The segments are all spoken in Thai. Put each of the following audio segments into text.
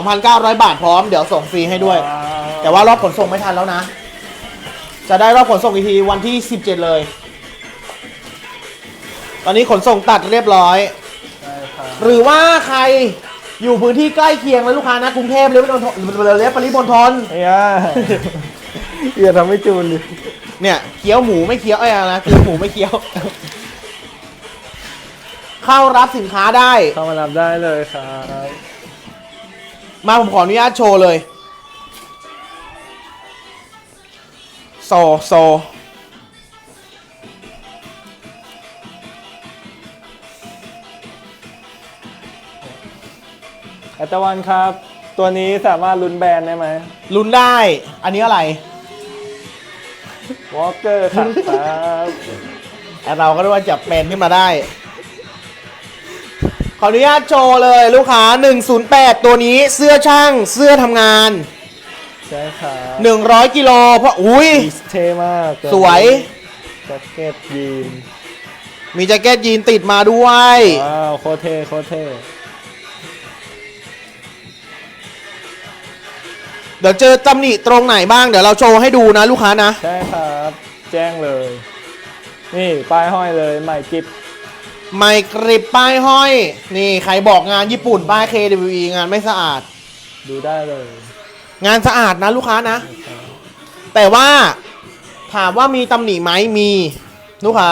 2,900 บาทพร้อมเดี๋ยวส่งฟรีให้ด้วยว้าวแต่ว่ารอบขนส่งไม่ทันแล้วนะ จะได้รอบขนส่งอีกทีวันที่ 17 เลย ตอนนี้ขนส่งตัดเรียบร้อยใช่ครับหรือว่าใครอยู่พื้นที่ใกล้เคียงแล้วลูกค้านะกรุงเทพหรือปริมณฑลหรือปริมณฑลเนี่ยอย่าทำให้จูนดิเนี่ยเคี้ยวหมูไม่เคี้ยวเอ้ยอะไรนะเคี้ยวหมูไม่เคี้ยว เข้ารับสินค้าได้ เข้ามารับได้เลยครับ มาผมขออนุญาตโชว์เลย โซ โซ อัตวันครับ ตัวนี้สามารถลุ้นแบรนด์ได้ไหมลุ้นได้ อันนี้อะไร วอลเกอร์ครับครับแต่เราก็รู้ว่าจับเป็นขึ้นมาได้ ขออนุญาตโชว์เลยลูกค้า 108 ตัวนี้เสื้อช่างเสื้อทำงาน ใช่ครับ100กิโลเพราะอุ้ย ดีเท่มากตัสวย แจ็คเก็ตยีนมีแจ็คเก็ตยีนติดมาด้วย ว้าวโคตรเท่โคตรเท่เดี๋ยวเจอตำหนิตรงไหนบ้างเดี๋ยวเราโชว์ให้ดูนะลูกค้านะ ใช่ครับ แจ้งเลย นี่ป้ายห้อยเลยใหม่กิบ ไมค์กริบป้ายห้อย นี่ใครบอกงานญี่ปุ่นป้าย KWE งานไม่สะอาด ดูได้เลย งานสะอาดนะลูกค้านะ แต่ว่าถามว่ามีตำหนิไหมมีลูกค้า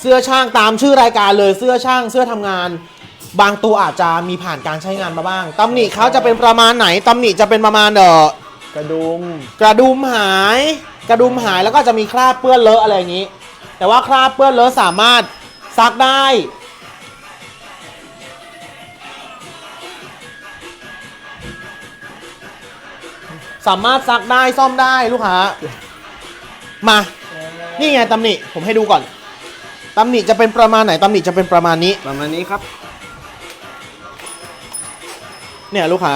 เสื้อช่างตามชื่อรายการเลยเสื้อช่างเสื้อทำงาน บางตัวอาจจะมีผ่านการใช้งานมาบ้างตำหนิเขาจะเป็นประมาณไหนตำหนิจะเป็นประมาณเดอกระดุมกระดุมหาย กระดุมหายแล้วก็จะมีคราบเปื้อนเลอะอะไรอย่างนี้ แต่ว่าคราบเปื้อนเลอะสามารถ ซักได้ สามารถซักได้ซ่อมได้ลูกค้า มา นี่ไงตำหนิผมให้ดูก่อนตำหนิจะเป็นประมาณไหนตำหนิจะเป็นประมาณนี้ ประมาณนี้ครับเนี่ยลูกค้า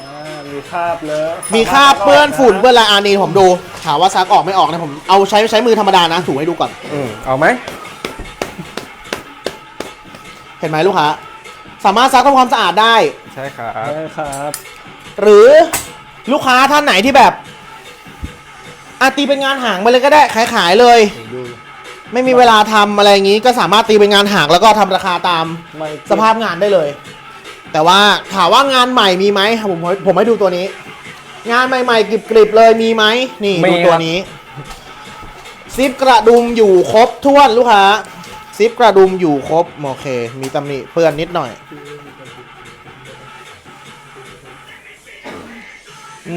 อ่ามีคราบเลอะมีคราบเปื้อนฝุ่นสามารถเปื้อนอะไรอันนี้ผมดู ถามว่าซักออกไม่ออกนะผมเอาใช้ใช้มือธรรมดานะถูให้ดูก่อน อืมเอาไหมเห็นไหมลูกค้าสามารถซักทำความสะอาดได้ ใช่ครับใช่ครับหรือลูกค้าท่านไหนที่แบบอาตีเป็นงานห่างไปเลยก็ได้ขายขายๆเลย ดูไม่มีเวลาทำอะไรอย่างนี้ ก็สามารถตีเป็นงานห่างแล้วก็ทำราคาตามใหม่กิบสภาพงานได้เลย แต่ว่าถามว่างานใหม่มีไหมผมผมให้ดูตัวนี้ งานใหม่ๆกริบๆเลยมีไหมนี่มีดูครับตัวนี้ซิปกระดุมอยู่ครบถ้วนลูกค้า ซิปกระดุมอยู่ครบ โอเค มีตำหนิเปื้อนนิดหน่อย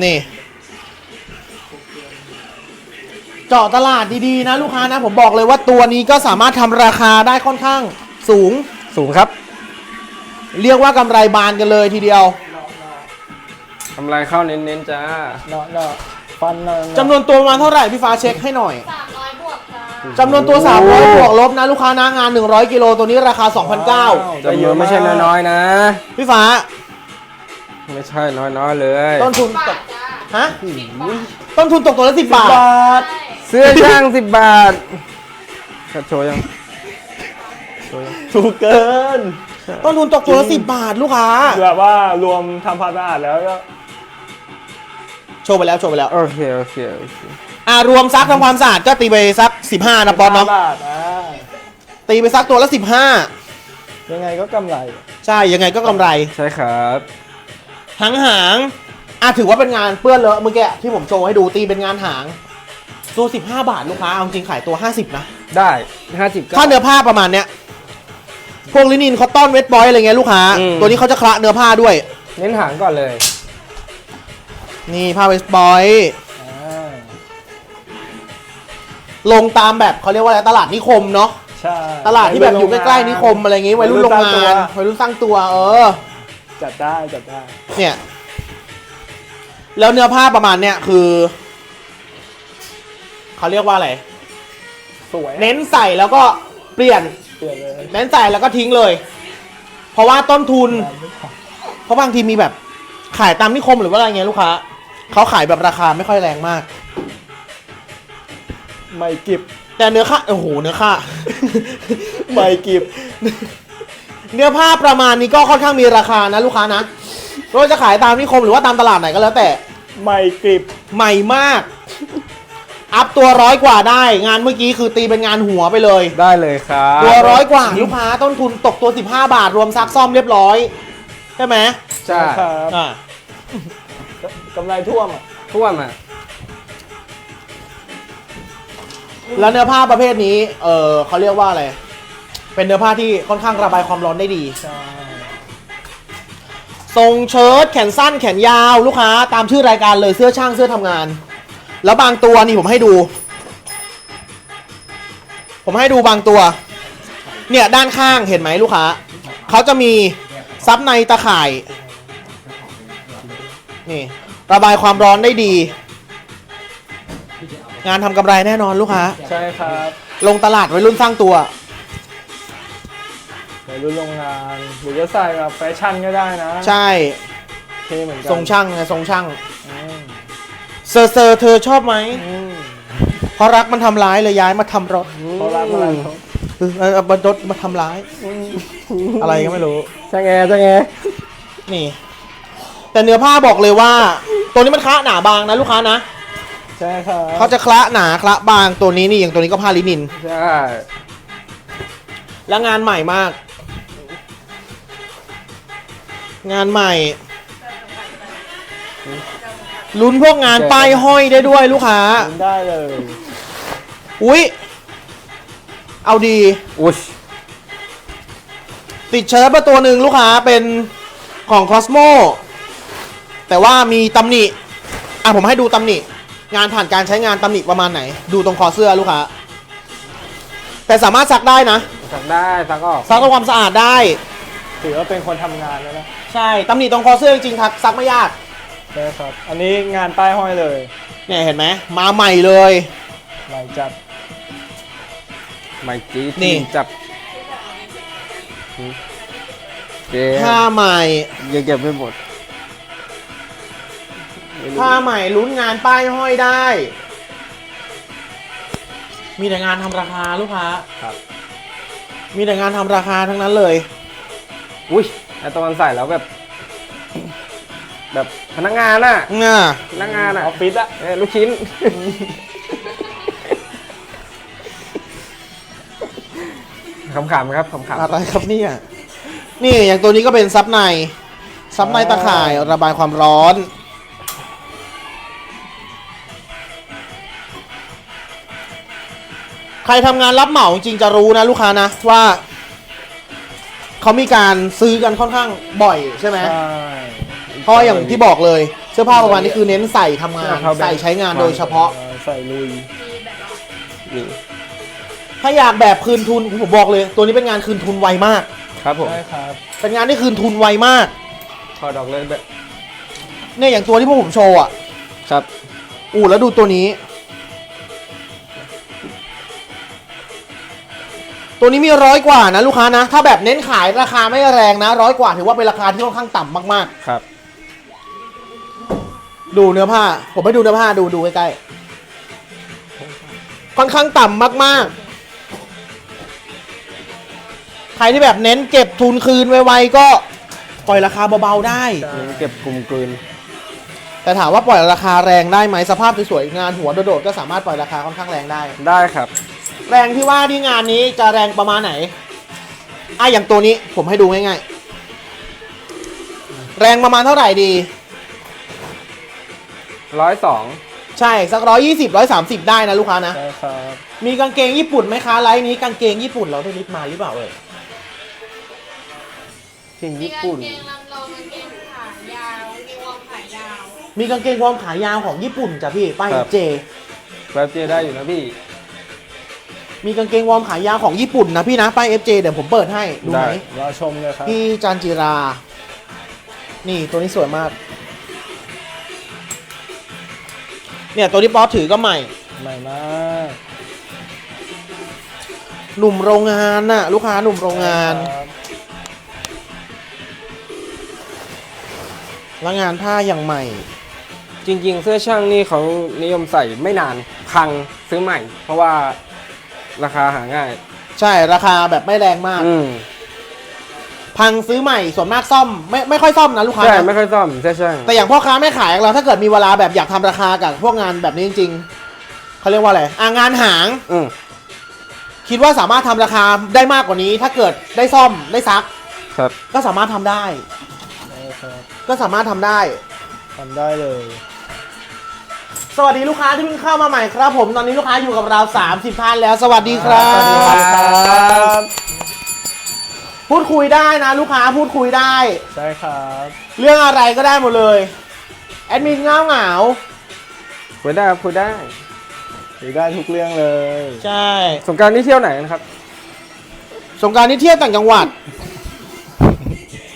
นี่ เจาะตลาดดีๆนะลูกค้านะ ผมบอกเลยว่าตัวนี้ก็สามารถทำราคาได้ค่อนข้างสูง สูงครับ เรียกว่ากำไรบานกันเลยทีเดียวกำไรเข้าเน้นๆจ้า เนาะเนาะฟันเนาะจำนวนตัวประมาณเท่าไหร่พี่ฟ้าเช็คให้หน่อย สามร้อยบวกค่ะ จำนวนตัว 300บวกลบนะลูกค้านะงาน 100 กิโลตัวนี้ราคา 2,900จำนวนไม่ใช่น้อยๆนะ พี่ฟ้า ไม่ใช่น้อยๆเลย ต้นทุนบาตทกจ้าฮะต้นทุนตกตัวละ 10 บาทบาทใช่เสื้อช่างสิบบาทกัดโชว์ยังโชว์ยังถูกเกิน ต้นทุนตกตัวละ 10 บาทลูกค้าแบบว่ารวมทำความสะอาดแล้วก็ โชว์ไปแล้วโชว์ไปแล้ว โอเค โอเคโอเค อ่ารวมซักทำความสะอาดก็ตีไปสัก15นะปอนเนาะบาทอ่าตีไปสักตัวละยังไงก็กำไร15ใช่ยังไงก็กำไรใช่ครับ หางหางๆอะถือว่าเป็นงานเปื้อนเลอะเมื่อกี้ที่ผมโชว์ให้ดูตีเป็นงานหางตัว15บาทลูกค้าเอาจริงขายตัว50นะ ได้ห้าสิบก็ ถ้าเนื้อผ้าประมาณเนี้ย พวกลินินคอตตอนเวทบอยอะไรเงี้ยลูกค้า อืม ตัวนี้เขาจะคละเนื้อผ้าด้วย เน้นหางก่อนเลย นี่ผ้าเวทบอย ลงตามแบบเขาเรียกว่าอะไรตลาดนิคมเนาะใช่ตลาดที่แบบอยู่ใกล้ๆนิคมอะไรอย่างงี้วัยรุ่นโรงงานวัยรุ่นสร้างตัว เออ จัดได้จัดได้ เนี่ย แล้วเนื้อผ้าประมาณเนี้ยคือเขาเรียกว่าอะไรสวยเน้นใส่แล้วก็เปลี่ยนเปลี่ยนเลยเน้นใส่แล้วก็ทิ้งเลย เพราะว่าต้นทุน เพราะบางทีมีแบบขายตามนิคมหรือว่าอะไรเงี้ยลูกค้าเขาขายแบบราคาไม่ค่อยแรงมาก ไม่กิบแต่เนื้อค่าโอ้โหเนื้อค่า ไม่กิบเนื้อผ้าประมาณนี้ก็ค่อนข้างมีราคานะลูกค้านะไม่ว่าจะขายตามนิคมหรือว่าตามตลาดไหนก็แล้วแต่ใหม่กริบใหม่มาก อัพตัวร้อยกว่าได้ งานเมื่อกี้คือตีเป็นงานหัวไปเลย ได้เลยครับตัวร้อยกว่าลูกค้าต้นทุนตกตัว 15 บาท รวมซักซ่อมเรียบร้อย ใช่ไหมใช่ครับอ่ากำไรท่วมอะท่วมอะ แล้วเนื้อผ้าประเภทนี้ เออเขาเรียกว่าอะไร เป็นเนื้อผ้าที่ค่อนข้างระบายความร้อนได้ดี ใช่ทรงเชิ้ตแขนสั้นแขนยาวลูกค้า ตามชื่อรายการเลยเสื้อช่างเสื้อทำงาน แล้วบางตัวนี่ผมให้ดู ผมให้ดูบางตัว เนี่ยด้านข้างเห็นไหมลูกค้า เขาจะมีซับในตะข่าย นี่ ระบายความร้อนได้ดี งานทำกำไรแน่นอนลูกค้า ใช่ครับลงตลาดไว้รุ่นสร้างตัวในรุ่นโรงงานหรือจะใส่แบบแฟชั่นก็ได้นะใช่เท่เหมือนกันทรงช่างไงทรงช่าง อืมเซอร์เซอร์เธอชอบไหม อืมเพราะรักมันทำร้ายเลยย้ายมาทำรถเขารักอะไรเขาเออเอาบรรถมาทำร้าย อะไรก็ไม่รู้ ช่างแอร์ช่างแอร์นี่ แต่เนื้อผ้าบอกเลยว่า ตัวนี้มันคละหนาบางนะลูกค้านะ ใช่ครับเขาจะคละหนาคละบางตัวนี้นี่อย่างตัวนี้ก็ผ้าลินิน ใช่แล้วงานใหม่มาก งานใหม่ ลุ้นพวกงานป้ายห้อยได้ด้วยลูกค้า กินได้เลยอุ๊ย เอาดี อุ้ยติดเชิ้ตมาตัวหนึ่งลูกค้าเป็นของ Cosmo แต่ว่ามีตำหนิ อะผมให้ดูตำหนิ งานผ่านการใช้งานตำหนิประมาณไหน ดูตรงคอเสื้อลูกค้าแต่สามารถซักได้นะสักได้สักออกซักทำความสะอาดได้ ถือว่าเป็นคนทำงานแล้วนะใช่ตำหนิตรงคอเสื้อจริงๆครับซักไม่ยากใช่ครับ อันนี้งานป้ายห้อยเลยเนี่ยเห็นไหมมาใหม่เลยใหม่จัดไม่จี๊ดนี่จับเจ๊ผ้าใหม่ยังเก็บไม่หมด ผ้าใหม่ลุ้นงานป้ายห้อยได้ มีแต่งานทำราคาลูกค้า ครับ มีแต่งานทำราคาทั้งนั้นเลย อุ้ยไอตอนใส่แล้วแบบ แบบพนักงานอะง่าพนักงานออะอฟฟิศอะเอ้ยลูกชิ้น ขำๆครับขำอะไรครับเนี่ยนี่อย่างตัวนี้ก็เป็นซับใน ซับในตะข่ายระบายความร้อน ใครทำงานรับเหมาจริงๆจะรู้นะลูกค้านะว่า เขามีการซื้อกันค่อนข้างบ่อยใช่ไหม ใช่ เพราะอย่างที่บอกเลยเสื้อผ้าประมาณนี้คือเน้นใส่ทำงาน ใส่ใช้งานโดยเฉพาะ ใส่ลุยๆนี่ถ้าอยากแบบคืนทุนผมบอกเลย ตัวนี้เป็นงานคืนทุนไวมาก ครับผม ใช่ครับเป็นงานที่คืนทุนไวมากถอดออกเลยแบบเนี่ยอย่างตัวที่พวกผมโชว์อะครับ อู้แล้วดูตัวนี้ ตัวนี้มีร้อยกว่านะลูกค้านะ ถ้าแบบเน้นขายราคาไม่แรงนะร้อยกว่าถือว่าเป็นราคาที่ค่อนข้างต่ำมากครับ ๆ ดูเนื้อผ้า ผมให้ดูเนื้อผ้าดูดูใกล้ๆค่อนข้างต่ำมากๆ ใครที่แบบเน้นเก็บทุนคืนไวๆก็ปล่อยราคาเบาๆได้ เก็บกลุ่มกลืน แต่ถามว่าปล่อยราคาแรงได้ไหมสภาพสวยๆงานหัวโดดๆก็สามารถปล่อยราคาค่อนข้างแรงได้ ได้ครับ แรงที่ว่าที่งานนี้จะแรงประมาณไหนอะอย่างตัวนี้ผมให้ดูง่ายๆ แรงประมาณเท่าไหร่ดี ร้อยสองใช่สักร้อยยี่สิบร้อยสามสิบได้นะลูกค้านะ ใช่ครับมีกางเกงญี่ปุ่นไหมคะไลน์นี้กางเกงญี่ปุ่นเราได้ลิสต์มาหรือเปล่าเอ่ยสิ่งมีญี่กางปุ่นเกงลำลองกางเกงขายาวมีวอร์มขายาวมีกางเกงวอร์มขายาวของญี่ปุ่นจ้ะพี่ป้ายครับ เจ แบบเจได้อยู่นะพี่ มีกางเกงวอร์มขายาวของญี่ปุ่นนะพี่นะป้าย FJ เดี๋ยวผมเปิดให้ดูไหมได้รอชมเลยครับพี่จันจิรา นี่ตัวนี้สวยมาก เนี่ยตัวที่ป๊อตถือก็ใหม่ ใหม่มากหนุ่มโรงงานน่ะ ลูกค้าหนุ่มโรงงานครับแล้วงานผ้าอย่างใหม่ จริง ๆ เสื้อช่างนี่เขานิยมใส่ไม่นานพังซื้อใหม่ เพราะว่า ราคาหาง่าย ใช่ราคาแบบไม่แรงมาก อืมพังซื้อใหม่ส่วนมากซ่อมไม่ไม่ค่อยซ่อมนะลูกค้าใช่นะไม่ค่อยซ่อมเสื้อช่างแต่อย่างพ่อค้าแม่ขายของเราถ้าเกิดมีเวลาแบบอยากทำราคากับพวกงานแบบนี้จริงๆเขาเรียกว่าอะไรอ่างานหาง อืมคิดว่าสามารถทำราคาได้มากกว่านี้ ถ้าเกิดได้ซ่อมได้ซัก ครับก็สามารถทำได้ ได้ครับก็สามารถทำได้ ทำได้เลย สวัสดีลูกค้าที่เพิ่งเข้ามาใหม่ครับผมตอนนี้ลูกค้าอยู่กับเรา 30ท่านแล้ว สวัสดีครัสวัสดีบครับ พูดคุยได้นะ ลูกค้าพูดคุยได้ ใช่ครับเรื่องอะไรก็ได้หมดเลยแอดมินเงาเหงาคุยได้ครับคุยได้คุยได้ทุกเรื่องเลยๆใช่ สงกรารนี่เที่ยวไหนนะครับ สงกรารนี่เที่ยวต่างจังหวัด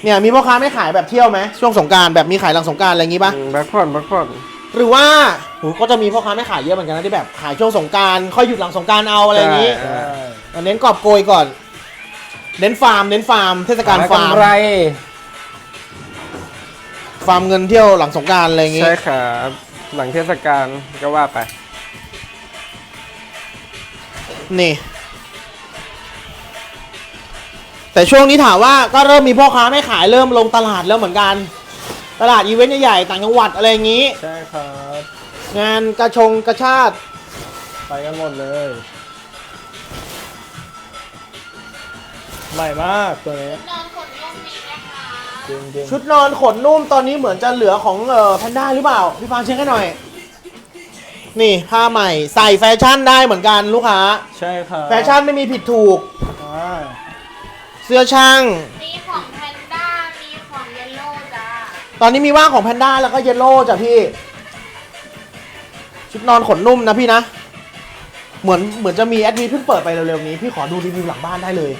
เนี่ยมีพ่อค้าไม่ขายแบบเที่ยวไหมช่วงสงกรารแบบมีขายหลังสงกรารอะไรอย่างงี้ปะ อืมพักผ่อนพักผ่อน หรือว่าโหก็จะมีพ่อค้าไม่ขายเยอะเหมือนกันนะที่แบบขายช่วงสงกรารค่อยหยุดหลังสงกรารเอาอะไรอย่างงี้ใช่ใช่ เน้นกอบโกยก่อน เน้นฟาร์ม เน้นฟาร์ม เทศกาลหฟาร์ม กำไรฟาร์มเงินเที่ยวหลังสงกรารอะไรอย่างงี้ ใช่ครับหลังเทศกาลก็ว่าไป นี่ แต่ช่วงนี้ถามว่าก็เริ่มมีพ่อค้าไม่ขายเริ่มลงตลาดแล้วเหมือนกัน ตลาดอีเวนต์ใหญ่ๆต่างจังหวัดอะไรอย่างงี้ ใช่ครับ งานกระชงกระชาติไปกันหมดเลย ใหม่มากตัวนี้นอนขนนมมีนะคะจริงจริงชุดนอนขนนุ่มตอนนี้เหมือนจะเหลือของเอ่อแพนด้าหรือเปล่าพี่ฟางเช็คให้หน่อย นี่ผ้าใหม่ใส่แฟชั่นได้เหมือนกันลูกค้าใช่ครับแฟชั่นไม่มีผิดถูกอ่าเสื้อช่าง มีของแพ ตอนนี้มีว่างของแพนด้าแล้วก็เยลโล่จ้ะพี่ ชุดนอนขนนุ่มนะพี่นะ เหมือนเหมือนจะมีแอดมินเพิ่งเปิดไปเร็วๆนี้ พี่ขอดูรีวิวหลังบ้านได้เลย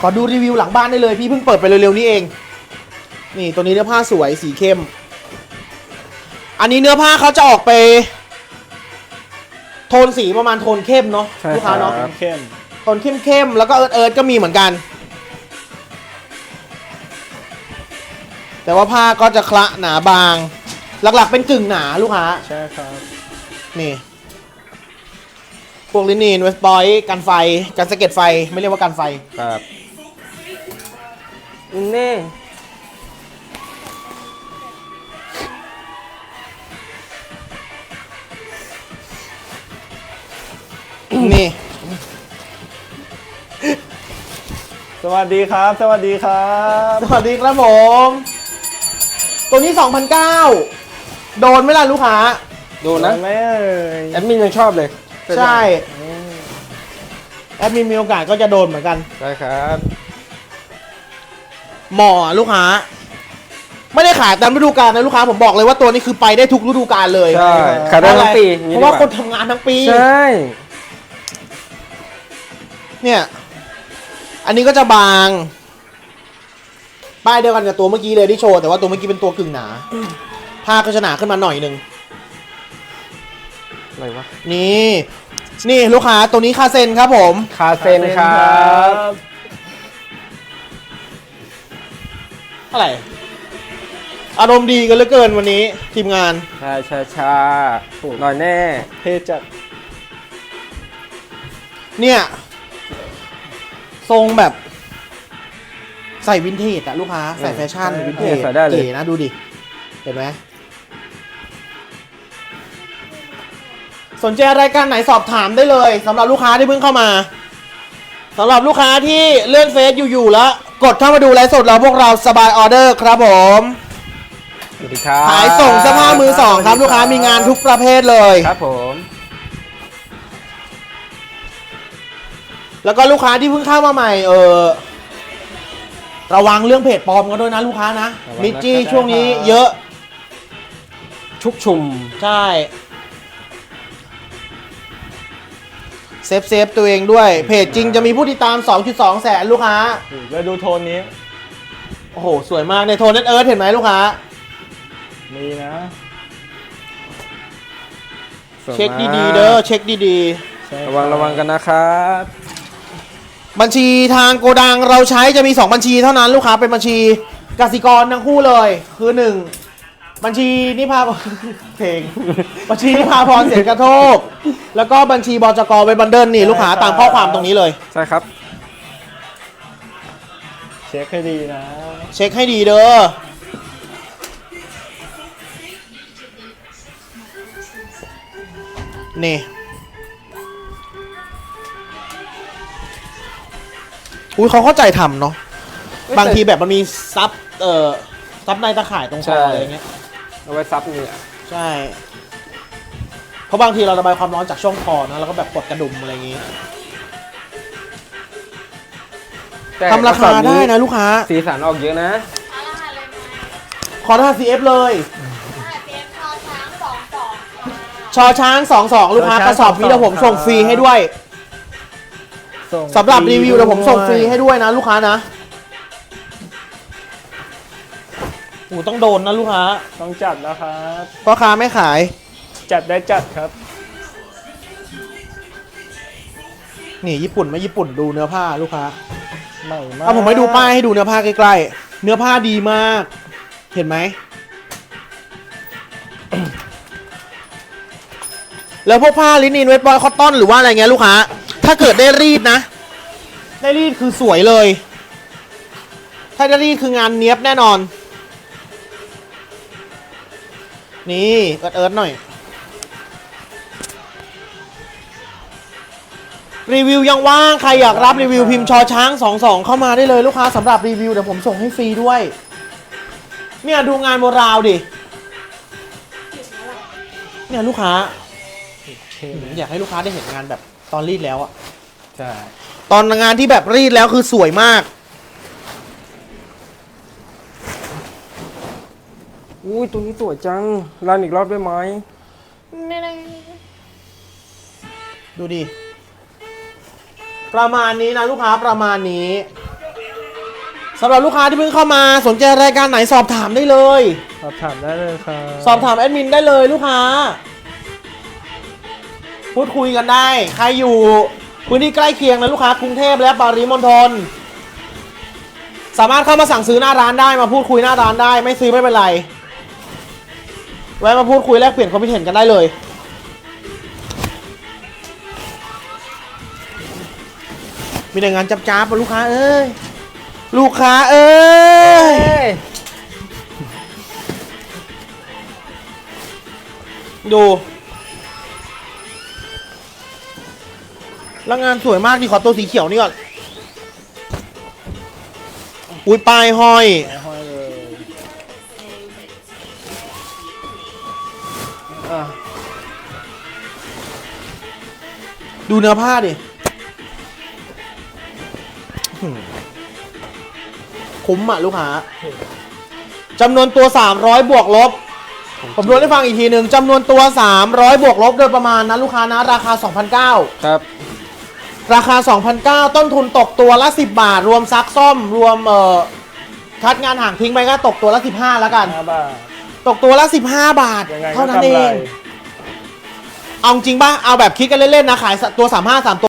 ขอดูรีวิวหลังบ้านได้เลย พี่เพิ่งเปิดไปเร็วๆนี้เอง นี่ตัวนี้เนื้อผ้าสวยสีเข้ม อันนี้เนื้อผ้าเขาจะออกไป โทนสีประมาณโทนเข้มเนาะใช่ลูกค้าเนาะครับเข้ม โทนเข้มๆแล้วก็เอิร์ธเอิร์ธก็มีเหมือนกัน แต่ว่าผ้าก็จะคละหนาบาง หลักๆเป็นกึ่งหนาลูกค้า ใช่ครับ นี่ พวกลินีนเวสบอยกันไฟ กันสะเก็ดไฟ ไม่เรียกว่ากันไฟ ครับนี่นี่ สวัสดีครับ สวัสดีครับ สวัสดีครับผม ตัวนี้ 2,009โดนไหมล่ะลูกค้า ดูนะไม่เอ่ยแอดมินยังชอบเลยใช่ แอดมินมีโอกาสก็จะโดนเหมือนกันใช่ครับ หมอลูกค้า ไม่ได้ขายตามฤดูกาลนะลูกค้าผมบอกเลยว่าตัวนี้คือไปได้ทุกฤดูกาลเลยใช่ขายได้ทั้งปีอย่งเพนี้ราะว่าดีกคนทำงานทั้งปี ใช่ เนี่ย อันนี้ก็จะบาง ป้ายเดียวกันกับตัวเมื่อกี้เลยที่โชว์แต่ว่าตัวเมื่อกี้เป็นตัวกึ่งหนาผ้าก็จะหนาขึ้นมาหน่อยหนึ่งอะไรวะนี่ นี่ลูกค้าตัวนี้คาเซนครับผม คาเซนครับอะไรอารมณ์ดีกันเหลือเกินวันนี้ทีมงานใช่ใช่ใช่หน่อยแน่ เทจัดเนี่ย ทรงแบบ ใส่วินเทจอะลูกค้า ใส่แฟชั่นวินเทจใส่ได้เลย เก๋นะดูดิ เห็นไหมสนใจรายการไหนสอบถามได้เลยสำหรับลูกค้าที่เพิ่งเข้ามาสำหรับลูกค้าที่เลื่อนเฟซอยู่ๆแล้วกดเข้ามาดูไลฟ์สดเราพวกเราสบายออเดอร์ครับผมสวัสดีครับขายส่งเสื้อผ้ามือสองครับลูกค้ามีงานทุกประเภทเลย ครับผม แล้วก็ลูกค้าที่เพิ่งเข้ามาใหม่เออ ระวังเรื่องเพจปลอมกันด้วยนะลูกค้านะ ระวังนะมิจจี้ช่วงนี้เยอะ ชุกชุม ใช่ เซฟเซฟตัวเองด้วย เพจจริงจะมีผู้ติดตาม 2.2 แสนลูกค้า แล้วดูโทนนี้ โอ้โห สวยมากในโทนเน็ตเอิร์ธเห็นไหมลูกค้า มีนะเช็คดีๆ เด้อเช็คดีใช่ระวังระวังกันนะครับๆ บัญชีทางโกดังเราใช้จะมี 2 บัญชีเท่านั้นลูกค้าเป็นบัญชีกสิกรทั้งคู่เลย คือ1บัญชีนิพาเพลง บัญชีนิพาพรเสียงกระโทกแล้วก็บัญชีบจกไว้บันเดิลนี่ลูกค้าตามข้อความตรงนี้เลย ใช่ครับ เช็คให้ดีนะ เช็คให้ดีเด้อนี่ อุ้ยเขาเข้าใจทำเนาะบางทีแบบมันมีซับเอ่อซับในตะข่ายตรงคใช่ ออะไรเงี้ยเอาไว้ซับเหงื่อใช่เพราะบางทีเราระบายความร้อนจากช่วงคอนะแล้วก็แบบกดกระดุมอะไรอย่างงี้แต่ทำราคาได้นะลูกค้า สีสันออกเยอะนะ เอารหัสเลยไหมขอรหัส CF เลยรหัสเจมชอช้างสองสองชอช้าง 22 ลูกค้ากระสอบนี้เดี๋ยวผมส่งฟรีให้ด้วย ส่งสำหรับรีวิวเดี๋ยวผมส่งฟรีด้วยให้ด้วยนะลูกค้านะโอ้ต้องโดนนะลูกค้า ต้องจัดนะครับ พ่อค้าไม่ขาย จัดได้จัดครับ นี่ญี่ปุ่นไม่ญี่ปุ่นดูเนื้อผ้าลูกค้าใหม่มากเอาผมให้ดูป้ายให้ดูเนื้อผ้าใกล้ๆ เนื้อผ้าดีมาก เห็นไหม แล้วพวกผ้าลินินเวทบอยคอตตอนหรือว่าอะไรเงี้ยลูกค้า ถ้าเกิดได้รีดนะ ได้รีดคือสวยเลย ถ้าได้รีดคืองานเนี้ยบแน่นอน นี่เอิร์ดเอิร์ดหน่อย รีวิวยังว่างใครอยากรับรีวิวพิมพ์ชอช้าง22เข้ามาได้เลยลูกค้าสำหรับรีวิวเดี๋ยวผมส่งให้ฟรีด้วย เนี่ยดูงานโมราวดิ เนี่ยลูกค้า อยากให้ลูกค้าได้เห็นงานแบบ ตอนรีดแล้วอะใช่ตอนงานที่แบบรีดแล้วคือสวยมากอุ้ยตัวนี้สวยจังรันอีกรอบได้ไหมดูดิ ประมาณนี้นะลูกค้าประมาณนี้สำหรับลูกค้าที่เพิ่งเข้ามาสนใจรายการไหนสอบถามได้เลย สอบถามได้เลยครับ สอบถามแอดมินได้เลยลูกค้า พูดคุยกันได้ ใครอยู่พื้นที่ใกล้เคียงนะลูกค้ากรุงเทพและปริมณฑลสามารถเข้ามาสั่งซื้อหน้าร้านได้มาพูดคุยหน้าร้านได้ ไม่ซื้อไม่เป็นไรแวะมาพูดคุยแลกเปลี่ยนความคิดเห็นกันได้เลย มีแต่งานจับจ้าปะลูกค้าเอ้ยลูกค้าเอ้ยดู แล้วงานสวยมากดีขอตัวสีเขียวนี่ก่อน อุ้ยปลายห้อยไปห้อยเลยอะดูเนื้อผ้าดิหืมคุ้มอะลูกค้าจำนวนตัว 300 บวกลบ ผมรวมให้ฟังอีกทีหนึ่งจำนวนตัว 300 บวกลบโดยประมาณนะลูกค้านะ ราคา 2,900 ครับ ราคา 2,900 ต้นทุนตกตัวละ 10 บาท รวมซักซ่อม รวมเอ่อคัดงานห่างทิ้งไปก็ตกตัวละ 15 แล้วกัน ห้าบาท ตกตัวละ 15 บาท ยังไงก็เท่านั้นกำเอไรง เอาจริงป่ะ เอาแบบคิดกันเล่น ๆ นะ ขายตัว 35 3ตัว